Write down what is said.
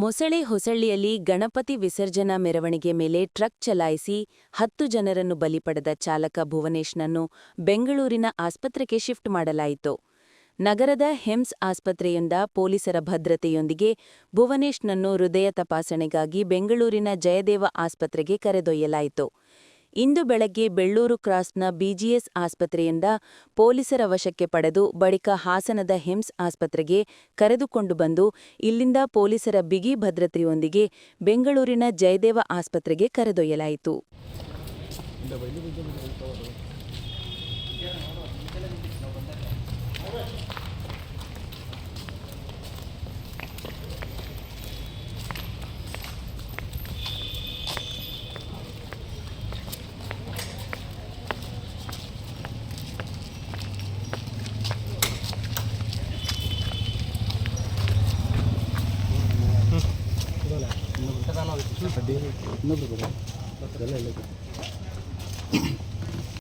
ಮೊಸಳೆ ಹೊಸಳ್ಳಿಯಲ್ಲಿ ಗಣಪತಿ ವಿಸರ್ಜನಾ ಮೆರವಣಿಗೆ ಮೇಲೆ ಟ್ರಕ್ ಚಲಾಯಿಸಿ ಹತ್ತು ಜನರನ್ನು ಬಲಿ ಪಡೆದ ಚಾಲಕ ಭುವನೇಶ್ನನ್ನು ಬೆಂಗಳೂರಿನ ಆಸ್ಪತ್ರೆಗೆ ಶಿಫ್ಟ್ ಮಾಡಲಾಯಿತು. ನಗರದ ಹೆಮ್ಸ್ ಆಸ್ಪತ್ರೆಯಿಂದ ಪೊಲೀಸರ ಭದ್ರತೆಯೊಂದಿಗೆ ಭುವನೇಶ್ನನ್ನು ಹೃದಯ ತಪಾಸಣೆಗಾಗಿ ಬೆಂಗಳೂರಿನ ಜಯದೇವ ಆಸ್ಪತ್ರೆಗೆ ಕರೆದೊಯ್ಯಲಾಯಿತು. ಇಂದು ಬೆಳಗ್ಗೆ ಬೆಳ್ಳೂರು ಕ್ರಾಸ್ನ ಬಿಜಿಎಸ್ ಆಸ್ಪತ್ರೆಯಿಂದ ಪೊಲೀಸರ ವಶಕ್ಕೆ ಪಡೆದು ಬಳಿಕ ಹಾಸನದ ಹಿಮ್ಸ್ ಆಸ್ಪತ್ರೆಗೆ ಕರೆದುಕೊಂಡು ಬಂದು ಇಲ್ಲಿಂದ ಪೊಲೀಸರ ಬಿಗಿ ಭದ್ರತೆಯೊಂದಿಗೆ ಬೆಂಗಳೂರಿನ ಜಯದೇವ ಆಸ್ಪತ್ರೆಗೆ ಕರೆದೊಯ್ಯಲಾಯಿತು. ಇನ್ನೊಬ್ರು